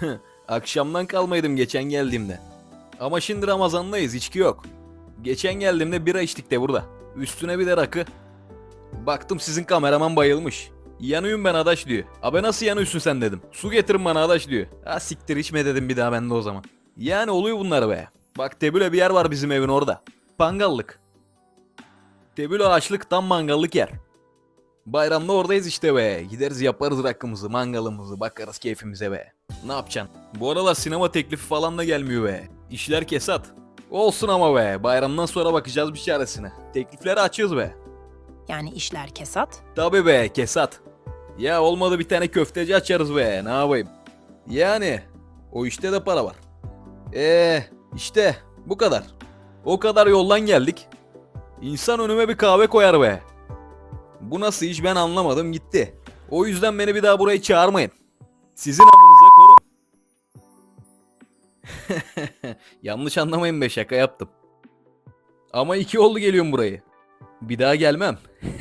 Akşamdan kalmaydım geçen geldiğimde. Ama şimdi Ramazan'dayız içki yok. Geçen geldiğimde bira içtik de burada. Üstüne bir de rakı. Baktım sizin kameraman bayılmış. Yanıyorum ben adaş diyor. Abi nasıl yanıyorsun sen dedim. Su getirin bana adaş diyor. Ha siktir içme dedim bir daha ben de o zaman. Yani oluyor bunlar be. Bak Tebüle bir yer var bizim evin orada. Pangallık. Tebüle açlık tam mangallık yer. Bayramda oradayız işte be. Gideriz yaparız rakımızı, mangalımızı, bakarız keyfimize be. Ne yapacaksın? Bu aralar sinema teklifi falan da gelmiyor be. İşler kesat. Olsun ama be. Bayramdan sonra bakacağız bir çaresine. Teklifleri açıyoruz be. Yani işler kesat. Tabi be kesat. Ya olmadı bir tane köfteci açarız be ne yapayım. Yani o işte de para var. Eee işte bu kadar. O kadar yoldan geldik. İnsan önüme bir kahve koyar be. Bu nasıl iş ben anlamadım gitti. O yüzden beni bir daha buraya çağırmayın. Sizin amınıza korun. Yanlış anlamayın be şaka yaptım. Ama iki oldu geliyorum burayı. Bir daha gelmem.